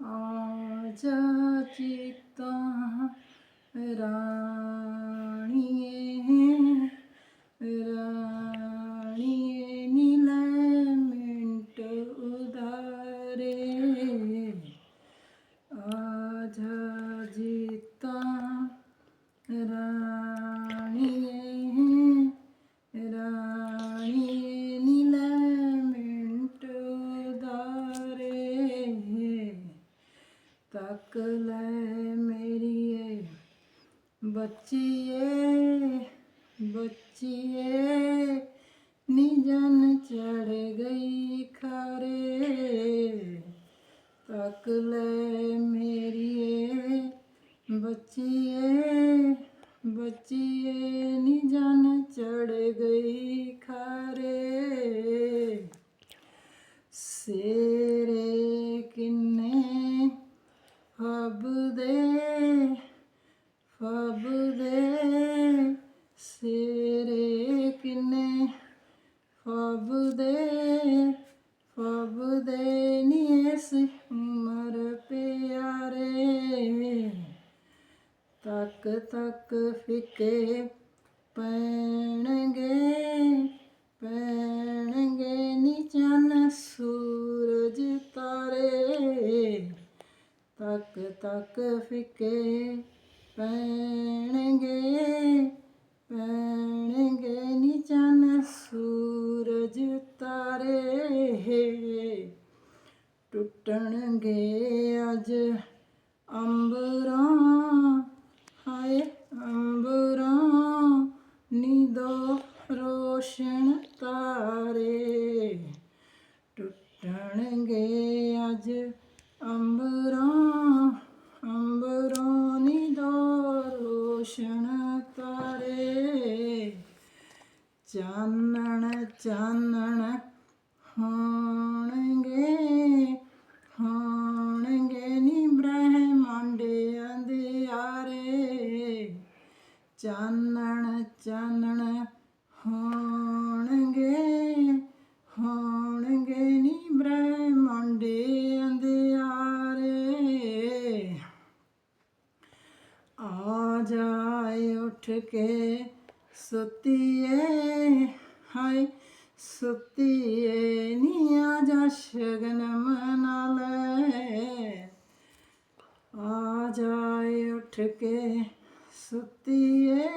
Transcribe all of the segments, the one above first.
아자직다 에라 अकल ले मेरी ये बच्चिए बच्चिए। निजन चढ़ गई खरे, तक ले मेरी ये बच्चिए बच्चिए। निजन चढ़ गई ਫਬਦੇ ਸੇਰੇ ਕਿੰਨੇ? ਫਬਦੇ ਫਬਦੇ ਨੀ ਇਸ ਉਮਰ ਪਿਆਰੇ। ਤੱਕ ਤੱਕ ਫਿੱਕੇ ਪੈਣਗੇ ਪੈਣਗੇ ਨੀ ਚੰਨ ਸੂਰਜ ਤਾਰੇ। ਤੱਕ ਤੱਕ ਫਿੱਕੇ ਪੈਣਗੇ ਪੈਣਗੇ ਨੀ ਚੰਨ ਸੂਰਜ ਤਾਰੇ। ਟੁੱਟਣਗੇ ਅੱਜ ਅੰਬਰਾਂ, ਹਾਏ ਅੰਬਰਾਂ, ਨੀਦੋ ਰੋਸ਼ਨ ਤਾਰੇ। ਟੁੱਟਣਗੇ ਅੱਜ ਅੰਬਰਾਂ ਰੋਸ਼ਨ ਤਾਰੇ ਚਾਨਣ ਚਾਨਣ ਹੋਣਗੇ ਹੋਣਗੇ ਨੀ ਬ੍ਰਹਮੰਡ ਅੰਧਿਆਰੇ ਚਾਨਣ ਚਾਨਣ ਉੱਠ ਕੇ ਸੁਤੀਏ ਹਾਏ ਸੁਤੀਏ ਨੀ ਜਾ ਸ਼ਗਨ ਮਨਾ ਲੈ ਆ ਜਾਏ ਉੱਠ ਕੇ ਸੁਤੀਏ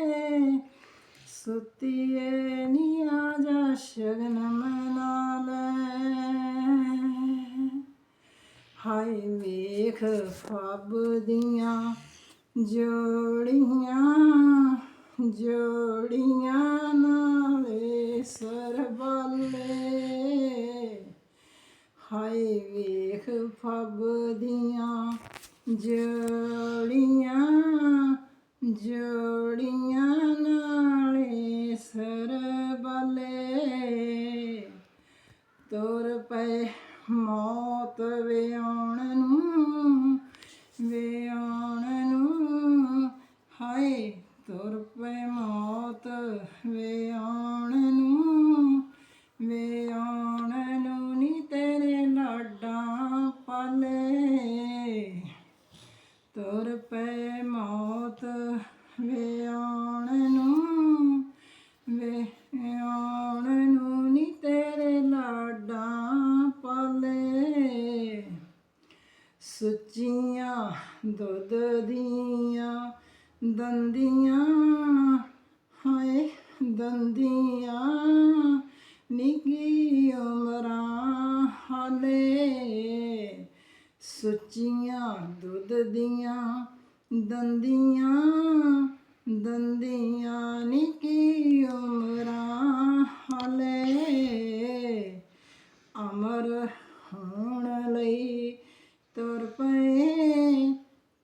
ਸੁਤੀਏ ਨੀ ਆ ਜਾ ਸ਼ਗਨ ਮਨਾ ਲੈ ਹਾਏ ਵੇਖ ਫੱਬ ਦੀਆਂ ਜੋੜੀਆਂ ਜੋੜੀਆਂ ਨਾਲੇ ਸਰਬਾਲੇ ਹਾਏ ਵੇਖ ਫੱਬ ਦੀਆਂ ਜੋੜੀਆਂ ਜੋੜੀਆਂ ਨਾਲੇ ਸਰ ਵਿਆਉਣ ਨੂੰ ਵਿਆਉਣ ਨੂੰ ਨੀ ਤੇਰੇ ਲਾਡਾਂ ਪਲੇ। ਸੁੱਚੀਆਂ ਦੁੱਧ ਦੀਆਂ ਦੰਦੀਆਂ, ਹਾਏ ਦੰਦੀਆਂ ਨਿੱਕੀ ਉਮਰਾਂ ਹਾਲੇ। ਸੁੱਚੀਆਂ ਦੁੱਧ ਦੀਆਂ ਦੰਦੀਆਂ ਦੰਦੀਆਂ ਨਿੱਕੀ ਉਮਰਾਂ ਹਾਲੇ। ਅਮਰ ਹੋਣ ਲਈ ਤੁਰ ਪਏ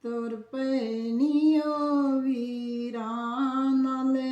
ਤੁਰ ਪਏ ਨੀਓ ਵੀਰਾਂ ਨਾਲੇ।